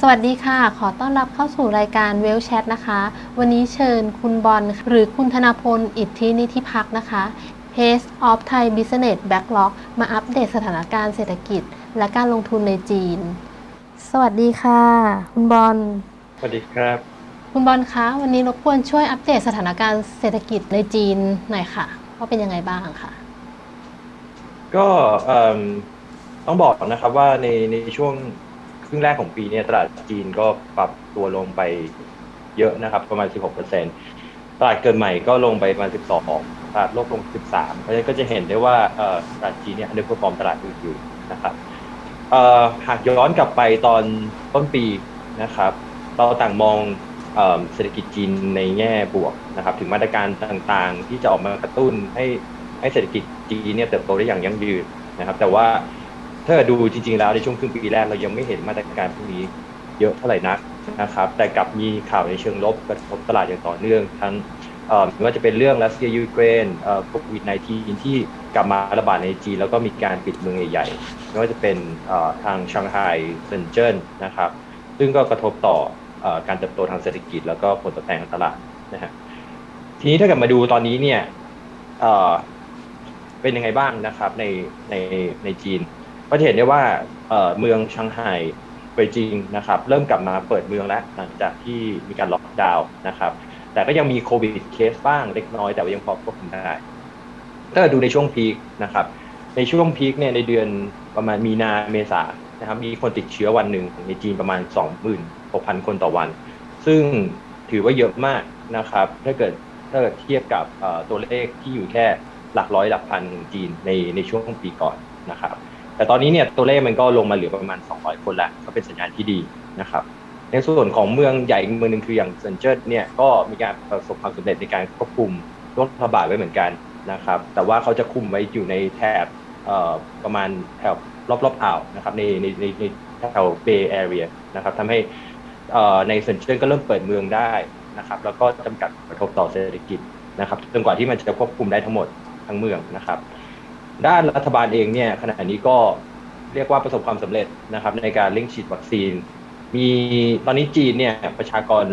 สวัสดีค่ะ ขอต้อนรับเข้าสู่รายการเวลแชทนะคะ วันนี้เชิญคุณบอลหรือคุณธนาพล อิทธินิธิพักษ์นะคะ Head of Thai Business Backlog มาอัปเดตสถานการณ์เศรษฐกิจ และการลงทุนในจีน สวัสดีค่ะ คุณบอล สวัสดีครับ คุณบอลคะ วันนี้รบกวนช่วยอัปเดตสถานการณ์เศรษฐกิจในจีนหน่อยค่ะ ว่าเป็นยังไงบ้างค่ะ ก็เอิ่มต้องบอกนะครับว่าในในช่วง ครึ่งแรกของปีเนี้ตลาดจีนก็ปรับตัวลงไปเยอะนะครับ ประมาณ 16%ตลาดเกิดใหม่ก็ลงไปประมาณ 12 ตลาดโลกลง 13 เพราะฉะนั้นก็จะเห็นได้ว่าตลาดจีนเนี่ยอันดับฟอร์มตลาดอื่นอยู่นะครับหากย้อนกลับไปตอนต้นปีนะครับ เราต่างมองเศรษฐกิจจีนในแง่บวกนะครับ ถึงมาตรการต่างๆ ที่จะออกมากระตุ้นให้ให้เศรษฐกิจจีนเนี่ยเติบโตได้อย่างยั่งยืนนะครับ แต่ว่า ถ้าดูจริงๆแล้วในช่วงครึ่งปีแรกเรายังไม่เห็นมาตรการพวกนี้เยอะเท่าไหร่นักนะครับ แต่กลับมีข่าวในเชิงลบกระทบตลาดอย่างต่อเนื่อง ทั้งเอ่อไม่ว่าจะเป็นเรื่องรัสเซียยูเครนเอ่อโควิด -19 ที่กลับมาระบาดในจีนแล้วก็มีการปิดเมืองใหญ่ๆไม่ว่าจะเป็นเอ่อทางชางไฮเซินเจิ้นนะครับ ซึ่งก็กระทบต่ออการเติบโตทางเศรษฐกิจ แล้วก็ผลตอบแทนของตลาดนะฮะทีนี้ถ้าเกิดมาดูตอนนี้เนี่ยเอ่อเป็นยังไงบ้างนะครับในในในจีน ก็จะเห็นได้ว่าเมืองชังไห่เปยจิงนะครับเริ่มกลับมาเปิดเมืองแล้วหลังจากที่มีการล็อกดาวน์นะครับ แต่ก็ยังมีโควิดเคสบ้างเล็กน้อยแต่ว่ายังพอควบคุมได้ถ้าดูในช่วงพีคนะครับ ในช่วงพีคเนี่ยในเดือนประมาณมีนาเมษานะครับ มีคนติดเชื้อวันหนึ่งในจีนประมาณ 26,000 คนต่อวัน ซึ่งถือว่าเยอะมากนะครับ ถ้าเกิดถ้าเกิดเทียบกับตัวเลขที่อยู่แค่หลักร้อยหลักพันของจีนในในช่วงปีก่อนนะครับ แต่ตอนนี้เนี่ยตัวเลขมันก็ลงมาเหลือประมาณ 200 คนแล้วก็เป็นสัญญาณที่ดีนะครับ ในส่วนของเมืองใหญ่เมืองหนึ่งคืออย่างเซนเจิ้นเนี่ยก็มีการประสบความสำเร็จในการควบคุมโรคระบาดไว้เหมือนกันนะครับ แต่ว่าเขาจะคุมไว้อยู่ในแถบประมาณแถบรอบๆอ่าวนะครับในในในแถวเบย์แอเรียนะครับทำให้ในเซนเจิ้นก็เริ่มเปิดเมืองได้นะครับ แล้วก็จำกัดกระทบต่อเศรษฐกิจนะครับจนกว่าที่มันจะควบคุมได้ทั้งหมดทั้งเมืองนะครับ ด้านรัฐบาลเองเนี่ยขณะนี้ก็เรียกว่าประสบความสำเร็จนะครับ ในการเร่งฉีดวัคซีน มีตอนนี้จีนเนี่ยประชากร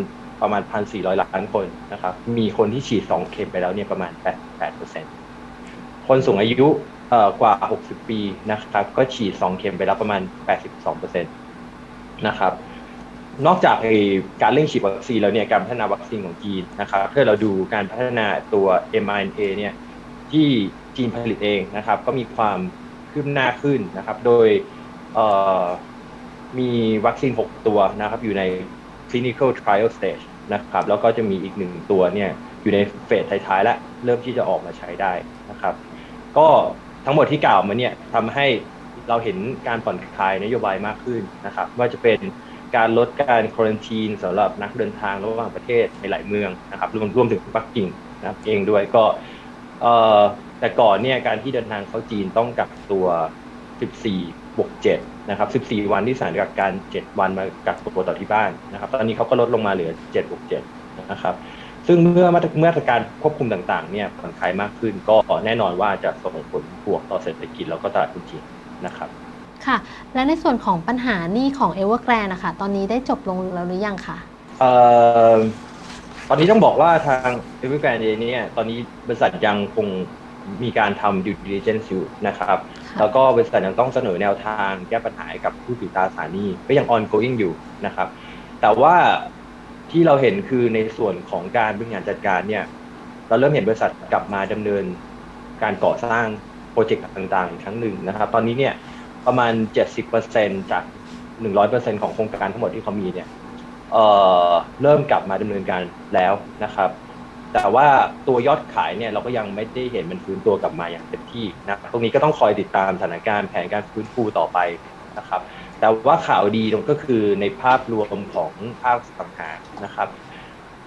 ประมาณ 1,400 ล้านคนนะครับ มีคนที่ฉีด 2 เข็มไปแล้วเนี่ยประมาณ 88%คนสูงอายุเอ่อกว่า 60 ปีนะครับ ก็ฉีด 2 เข็มไปแล้วประมาณ 82%นะครับ นอกจากการเร่งฉีดวัคซีนแล้วเนี่ยการพัฒนาวัคซีนของจีนนะครับถ้าเราดูการพัฒนาตัว mRNA เนี่ย ที่จีนผลิตเองนะครับ ก็มีความคืบหน้าขึ้นนะครับ โดยมีวัคซีน 6 ตัวนะครับ อยู่ใน clinical trial stage นะครับ แล้วก็จะมีอีกหนึ่งตัวเนี่ยอยู่ในเฟสท้ายๆแล้วเริ่มที่จะออกมาใช้ได้นะครับ ก็ทั้งหมดที่กล่าวมาเนี่ยทำให้เราเห็นการผ่อนคลายนโยบายมากขึ้นนะครับ ว่าจะเป็นการลดการควอนตีนสำหรับนักเดินทางระหว่างประเทศในหลายเมืองนะครับรวมรวมถึงปักกิ่งนะครับเองด้วยก็ เอ่อแต่ก่อนเนี่ยการที่เดินทางเข้าจีนต้องกักตัว 14 บวก 7 นะครับ 14 วันที่สถานกักกัน 7 วันมากักตัวต่อที่บ้านนะครับ ตอนนี้เขาก็ลดลงมาเหลือ 7 บวก 7 นะครับ ซึ่งเมื่อมาตรเมื่อมาตรการควบคุมต่างๆ เนี่ยผ่อนคลายมากขึ้นก็แน่นอนว่าจะส่งผลบวกต่อเศรษฐกิจแล้วก็ตลาดหุ้นจีนนะครับ ค่ะ และในส่วนของปัญหาหนี้ของ Evergrande นะคะ ตอนนี้ได้จบลงแล้วหรือยังคะเอ่อ ตอนนี้ต้องบอกว่าทาง e v e r g r a n d เองเนี่ยตอนนี้บริษัทยังคงมีการทำ due diligence อยู่นะครับค่ะแล้วก็บริษัทยังต้องเสนอแนวทางแก้ปัญหาให้กับผู้ถือตราสารหนี้ก็ยัง ongoing อยู่นะครับ แต่ว่าที่เราเห็นคือในส่วนของการบริหารจัดการเนี่ยเราเริ่มเห็นบริษัทกลับมาดำเนินการก่อสร้างโปรเจกต์ต่างๆอีกครั้งหนึ่งนะครับ ตอนนี้เนี่ยประมาณ 70%จาก 100%ของโครงการทั้งหมดที่เขามีเนี่ย เเริ่มกลับมาดำเนินการแล้วนะครับ แต่ว่าตัวยอดขายเนี่ยเราก็ยังไม่ได้เห็นมันฟื้นตัวกลับมาอย่างเต็มที่นะตรงนี้ก็ต้องคอยติดตามสถานการณ์แผนการฟื้นฟูต่อไปนะครับ แต่ว่าข่าวดีตรงก็คือในภาพรวมของภาคสังหารนะครับ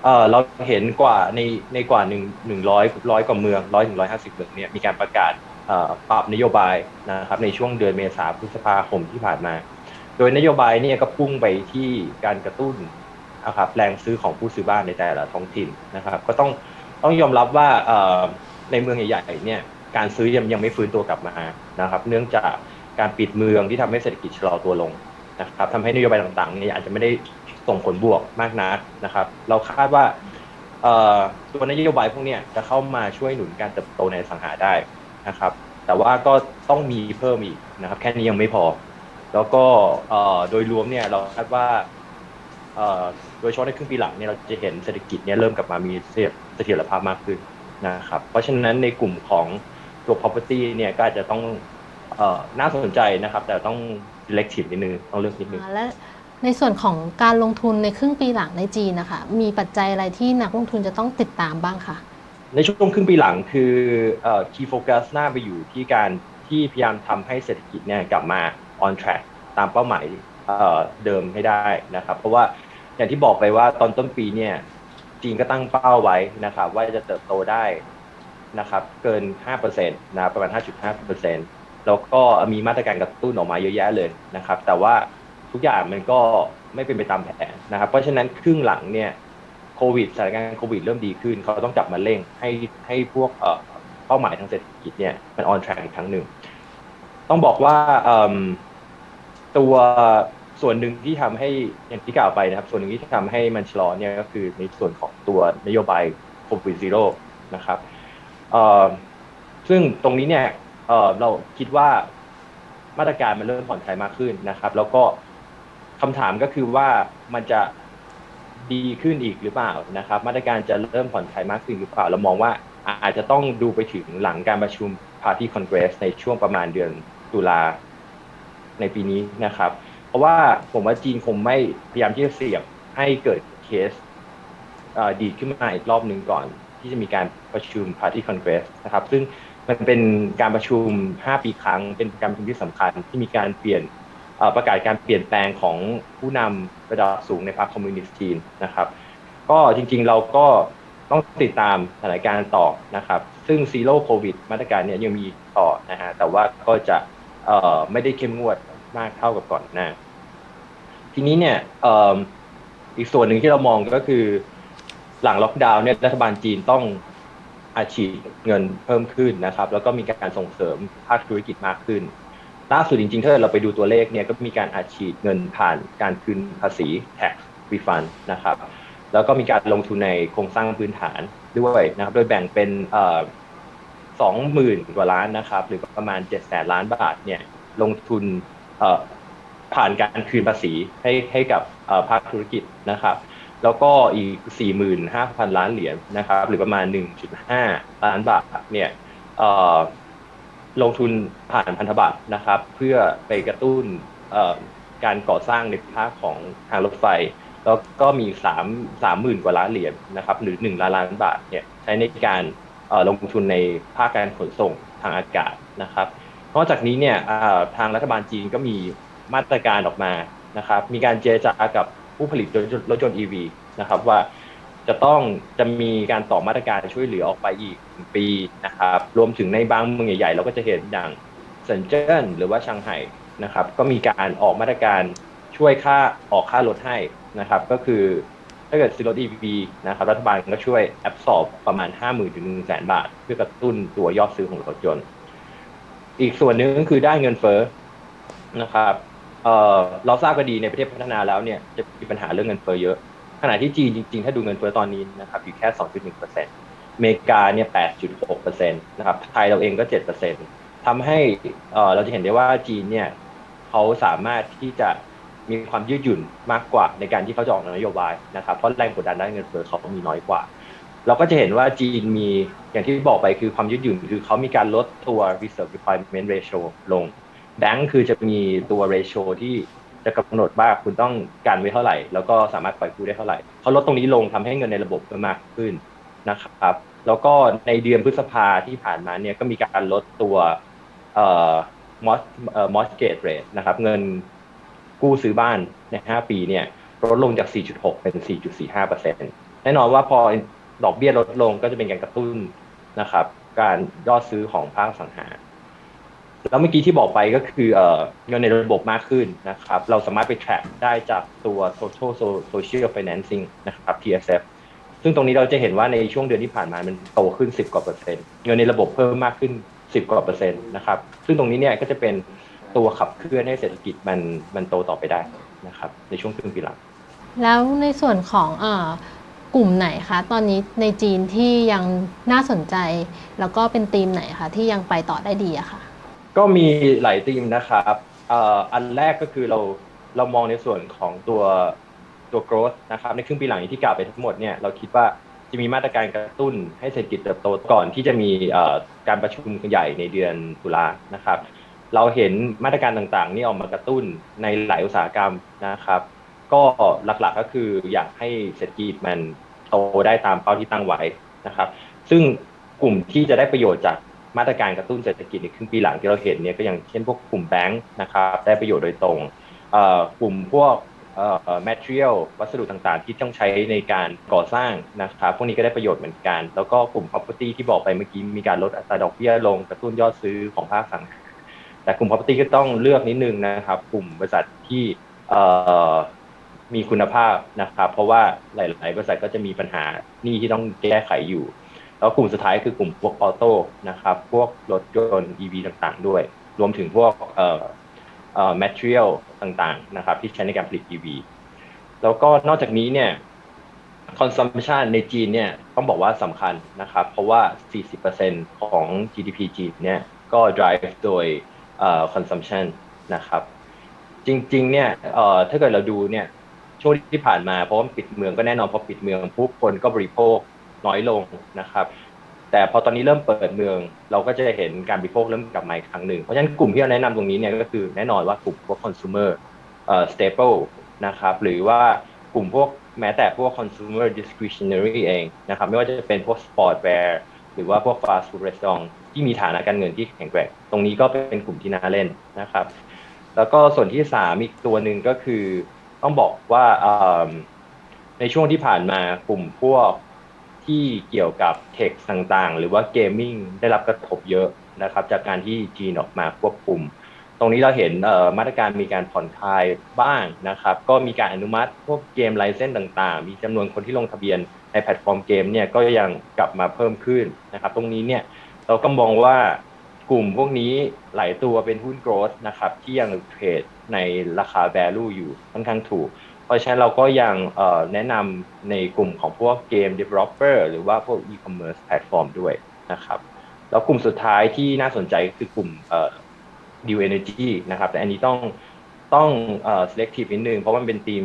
เเราเห็นกว่าในในกว่าหนึ่งหนึ่งร้อยร้อยกว่าเมืองร้อยถึงร้อยห้าสิบเมืองเนี่ยมีการประกาศปรับนโยบายนะครับในช่วงเดือนเมษาพฤษภาคมที่ผ่านมา โดยนโยบายเนี่ยก็พุ่งไปที่การกระตุ้นนะครับแรงซื้อของผู้ซื้อบ้านในแต่ละท้องถิ่นนะครับ ก็ต้องต้องยอมรับว่าในเมืองใหญ่ๆเนี่ยการซื้อยังยังไม่ฟื้นตัวกลับมานะครับ เนื่องจากการปิดเมืองที่ทำให้เศรษฐกิจชะลอตัวลงนะครับทำให้นโยบายต่างๆเนี่ยอาจจะไม่ได้ส่งผลบวกมากนักนะครับ เราคาดว่าตัวนโยบายพวกนี้จะเข้ามาช่วยหนุนการเติบโตในสังหาได้นะครับ แต่ว่าก็ต้องมีเพิ่มอีกนะครับ แค่นี้ยังไม่พอ แล้วก็เอ่อโดยรวมเนี่ยเราคาดว่าเอ่อโดยเฉพาะในครึ่งปีหลังเนี่ยเราจะเห็นเศรษฐกิจเนี่ยเริ่มกลับมามีเสถียรภาพมากขึ้นนะครับ เพราะฉะนั้นในกลุ่มของตัว property เนี่ยก็อาจจะต้องเอ่อน่าสนใจนะครับ แต่ต้อง selective นิดนึงต้องเลือกนิดนึงอ่าและในส่วนของการลงทุนในครึ่งปีหลังในจีนนะคะมีปัจจัยอะไรที่นักลงทุนจะต้องติดตามบ้างคะในช่วงครึ่งปีหลังคือเอ่อ key focus น่าไปอยู่ที่การที่พยายามทำให้เศรษฐกิจเนี่ยกลับมา on track ตามเป้าหมายเเดิมให้ได้นะครับ เพราะว่าอย่างที่บอกไปว่าตอนต้นปีเนี่ยจีนก็ตั้งเป้าไว้นะครับ ว่าจะเติบโตได้นะครับ เกิน 5%นะประมาณ 5.5%แล้วก็มีมาตรการกระตุ้นออกมาเยอะแยะเลยนะครับ แต่ว่าทุกอย่างมันก็ไม่เป็นไปตามแผนนะครับ เพราะฉะนั้นครึ่งหลังเนี่ยโควิดสถานการณ์โควิดเริ่มดีขึ้น เขาต้องกลับมาเร่งให้ให้พวกเป้าหมายทางเศรษฐกิจเนี่ยมัน on track อีกครั้งหนึ่ง ต้องบอกว่าตัวส่วนหนึ่งที่ทำให้อย่างที่กล่าวไปนะครับ ส่วนหนึ่งที่ทำให้มันชะลอเนี่ยก็คือในส่วนของตัวนโยบายโควิดซีโร่นะครับซึ่งตรงนี้เนี่ยเเราคิดว่ามาตรการมันเริ่มผ่อนคลายมากขึ้นนะครับ แล้วก็คำถามก็คือว่ามันจะดีขึ้นอีกหรือเปล่านะครับ มาตรการจะเริ่มผ่อนคลายมากขึ้นหรือเปล่าเรามองว่าอาจจะต้องดูไปถึงหลังการประชุม Party Congress ในช่วงประมาณเดือน ตุลาในปีนี้นะครับ เพราะว่าผมว่าจีนคงไม่พยายามที่จะเสี่ยงให้เกิดเคสดีขึ้นมาอีกรอบหนึ่งก่อน ที่จะมีการประชุม Party Congress นะครับ ซึ่งมันเป็นการประชุม 5 ปีครั้ง เป็นการประชุมที่สำคัญที่มีการเปลี่ยนประกาศการเปลี่ยนแปลงของผู้นำระดับสูงในพรรคคอมมิวนิสต์จีนนะครับ ก็จริงๆเราก็ต้องติดตามสถานการณ์ต่อนะครับ ซึ่งซีโร่โควิดมาตรการเนี่ยยังมีต่อนะฮะแต่ว่าก็จะ ไม่ได้เข้มงวดมากเท่ากับก่อนหน้า ทีนี้เนี่ยอ,อีกส่วนหนึ่งที่เรามองก็คือ หลังล็อกดาวน์เนี่ยรัฐบาลจีนต้องอาชีพเงินเพิ่มขึ้นนะครับ แล้วก็มีการส่งเสริมภาคธุรกิจมากขึ้นล่าสุดจริงๆถ้าเราไปดูตัวเลขเนี่ยก็มีการอัดฉีดเงินผ่านการคืนภาษี tax refund นะครับ แล้วก็มีการลงทุนในโครงสร้างพื้นฐานด้วยนะครับ โดยแบ่งเป็น สองหมื่นกว่าล้านนะครับ หรือประมาณเจ็ดแสนล้านบาทเนี่ยลงทุนผ่านการคืนภาษีให้ให้กับภาคธุรกิจนะครับ แล้วก็อีก 45,000 ล้านเหรียญนะครับ หรือประมาณ 1.5 ล้านบาทเนี่ยลงทุนผ่านพันธบัตรนะครับ เพื่อไปกระตุ้นการก่อสร้างในภาคของทางรถไฟ แล้วก็มีสามสามหมื่นกว่าล้านเหรียญนะครับ หรือหนึ่งล้านล้านบาทเนี่ยใช้ในการ ลงทุนในภาคการขนส่งทางอากาศนะครับนอกจากนี้เนี่ยทางรัฐบาลจีนก็มีมาตรการออกมานะครับ มีการเจรจากับผู้ผลิตรถยนต์รถยนต์ EV นะครับว่าจะต้องจะมีการต่อมาตรการช่วยเหลือออกไปอีกหนึ่งปีนะครับ รวมถึงในบางเมืองใหญ่ๆ เราก็จะเห็นอย่างเซินเจิ้นหรือว่าชางไห่นะครับ ก็มีการออกมาตรการช่วยค่าออกค่ารถให้นะครับ ก็คือ ถ้าเกิดซื้อรถ EV นะครับรัฐบาลก็ช่วยแอบสอบประมาณ5 0,000ถึง1 0 0 0 0 บาท เพื่อกระตุ้นตัวยอดซื้อของรถยนต์ อีกส่วนหนึ่งก็คือได้เงินเฟ้อนะครับเเราทราบกันดีในประเทศพัฒนาแล้วเนี่ยจะมีปัญหาเรื่องเงินเฟ้อเยอะ ขณะที่จีนจริงๆ ถ้าดูเงินเฟ้อตอนนี้นะครับอยู่แค่ 2.1%อเมริกาเนี่ย 8.6%นะครับ ไทยเราเองก็ 7%ทำให้เเราจะเห็นได้ว่าจีนเนี่ยเขาสามารถที่จะ มีความยืดหยุ่นมากกว่าในการที่เขาจะออกนโยบายนะครับเพราะแรงกดดันด้านเงินเฟ้อเขามีน้อยกว่า เราก็จะเห็นว่าจีนมีอย่างที่บอกไปคือความยืดหยุ่นคือเขามีการลดตัว reserve requirement ratio ลงแบงก์คือจะมีตัว ratio ที่จะกำหนดว่าคุณต้องการไว้เท่าไหร่ แล้วก็สามารถปล่อยกู้ได้เท่าไหร่เขาลดตรงนี้ลงทำให้เงินในระบบเพิ่มมากขึ้นนะครับ แล้วก็ในเดือนพฤษภาที่ผ่านมาเนี่ยก็มีการลดตัวเอ่อ mos เอ่อ mortgage rate นะครับ เงิน กู้ซื้อบ้านใน 5 ปีเนี่ยลดลงจาก 4.6 เป็น 4.45%แน่นอนว่าพอดอกเบี้ยลดลงก็จะเป็นการกระตุ้นนะครับ การยอดซื้อของภาคสังหา แล้วเมื่อกี้ที่บอกไปก็คือเอ่อเงินในระบบมากขึ้นนะครับ เราสามารถไป track ได้จากตัว total social financing นะครับ TSF ซึ่งตรงนี้เราจะเห็นว่าในช่วงเดือนที่ผ่านมามันโตขึ้น 10 กว่าเปอร์เซ็นต์เงินในระบบเพิ่มมากขึ้น 10 กว่าเปอร์เซ็นต์นะครับ ซึ่งตรงนี้เนี่ยก็จะเป็น ตัวขับเคลื่อนให้เศรษฐกิจมันมันโตต่อไปได้นะครับ ในช่วงครึ่งปีหลัง แล้วในส่วนของเออกลุ่มไหนคะ ตอนนี้ในจีนที่ยังน่าสนใจ แล้วก็เป็นธีมไหนคะที่ยังไปต่อได้ดีอะค่ะก็มีหลายธีมนะครับเอ่ออันแรกก็คือเราเรามองในส่วนของตัวตัว growth นะครับ ในครึ่งปีหลังที่กล่าวไปทั้งหมดเนี่ยเราคิดว่าจะมีมาตรการกระตุ้นให้เศรษฐกิจเติบโตก่อนที่จะมีเอ่อการประชุมใหญ่ในเดือนตุลานะครับ เราเห็นมาตรการต่างๆ นี่ออกมากระตุ้นในหลายอุตสาหกรรมนะครับ ก็หลักๆก็คืออยากให้เศรษฐกิจมันโตได้ตามเป้าที่ตั้งไว้นะครับ ซึ่งกลุ่มที่จะได้ประโยชน์จากมาตรการกระตุ้นเศรษฐกิจในครึ่งปีหลังที่เราเห็นเนี่ยก็อย่างเช่นพวกกลุ่มแบงค์นะครับได้ประโยชน์โดยตรงกลุ่มพวกเอ่อ material วัสดุต่างๆ ที่ต้องใช้ในการก่อสร้างนะครับพวกนี้ก็ได้ประโยชน์เหมือนกัน แล้วก็กลุ่ม property ที่บอกไปเมื่อกี้มีการลดอัตราดอกเบี้ยลงกระตุ้นยอดซื้อของภาคสังหา แต่กลุ่ม property ก็ต้องเลือกนิดนึงนะครับ กลุ่มบริษัทที่มีคุณภาพนะครับ เพราะว่าหลาย ๆ บริษัทก็จะมีปัญหาหนี้ที่ต้องแก้ไขอยู่ แล้วกลุ่มสุดท้ายคือกลุ่มพวกออโต้นะครับ พวกรถยนต์ EV ต่างๆ ด้วย รวมถึงพวกเอ่อเอ่อ material ต่างๆ นะครับ ที่ใช้ในการผลิต EV แล้วก็นอกจากนี้เนี่ย consumption ในจีนเนี่ยต้องบอกว่าสำคัญนะครับ เพราะว่า 40%ของ GDP จีนเนี่ยก็ drive โดย เอ่อ consumption นะครับ จริง ๆ เนี่ยถ้าเกิดเราดูเนี่ยช่วงที่ผ่านมาเพราะว่าปิดเมืองก็แน่นอนพอปิดเมืองผู้คนก็บริโภคน้อยลงนะครับ แต่พอตอนนี้เริ่มเปิดเมือง เราก็จะเห็นการบริโภคเริ่มกลับมาอีกครั้งหนึ่งเพราะฉะนั้นกลุ่มที่เราแนะนำตรงนี้เนี่ยก็คือแน่นอนว่ากลุ่มพวก consumer เอ่อ staple นะครับหรือว่ากลุ่มพวกแม้แต่พวก consumer discretionary เองนะครับ ไม่ว่าจะเป็นพวก sportwear หรือว่าพวก fast food restaurant ที่มีฐานะการเงินที่แข็งแกร่ง ตรงนี้ก็เป็นกลุ่มที่น่าเล่นนะครับ แล้วก็ส่วนที่สามอีกตัวหนึ่งก็คือต้องบอกว่าในช่วงที่ผ่านมากลุ่มพวกที่เกี่ยวกับเทคต่างๆ หรือว่าเกมมิ่งได้รับกระทบเยอะนะครับ จากการที่จีนออกมาควบคุม ตรงนี้เราเห็นมาตรการมีการผ่อนคลายบ้างนะครับ ก็มีการอนุมัติพวกเกมไลเซนส์ต่างๆ มีจำนวนคนที่ลงทะเบียน ในแพลตฟอร์มเกมเนี่ยก็ยังกลับมาเพิ่มขึ้นนะครับ ตรงนี้เนี่ยเราก็มองว่ากลุ่มพวกนี้หลายตัวเป็นหุ้นโกรดนะครับที่ยังเทรดในราคา value อยู่ค่อนข้างถูก เพราะฉะนั้นเราก็ยังแนะนำในกลุ่มของพวกเกม developer หรือว่าพวก e-commerce platform ด้วยนะครับ แล้วกลุ่มสุดท้ายที่น่าสนใจคือกลุ่มเอ่อ New Energy นะครับ แต่อันนี้ต้องต้อง selective นิดนึงเพราะมันเป็นธีม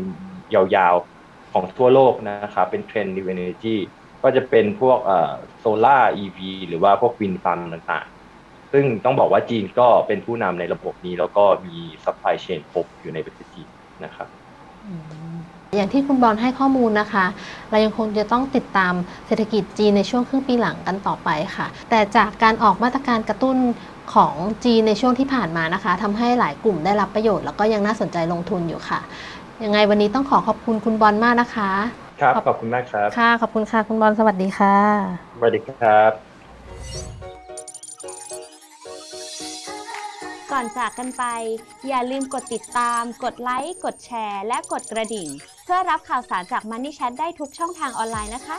ยาวๆ ของทั่วโลกนะครับ เป็นเทรนด์ New Energy ก็จะเป็นพวกเอ่อ solar EV หรือว่าพวก wind farm ต่างๆ ซึ่งต้องบอกว่าจีนก็เป็นผู้นำในระบบนี้ แล้วก็มี supply chain ครบอยู่ในประเทศจีนนะครับอย่างที่คุณบอลให้ข้อมูลนะคะ เรายังคงจะต้องติดตามเศรษฐกิจจีนในช่วงครึ่งปีหลังกันต่อไปค่ะ แต่จากการออกมาตรการกระตุ้นของจีนในช่วงที่ผ่านมานะคะทำให้หลายกลุ่มได้รับประโยชน์แล้วก็ยังน่าสนใจลงทุนอยู่ค่ะ ยังไงวันนี้ต้องขอขอบคุณคุณบอลมากนะคะ ครับขอบขอบคุณมากครับ ค่ะ ขอบคุณค่ะคุณบอลสวัสดีค่ะ สวัสดีครับ ก่อนจากกันไป อย่าลืมกดติดตาม กดไลค์ กดแชร์ และกดกระดิ่ง เพื่อรับข่าวสารจาก Money Chat ได้ทุกช่องทางออนไลน์นะคะ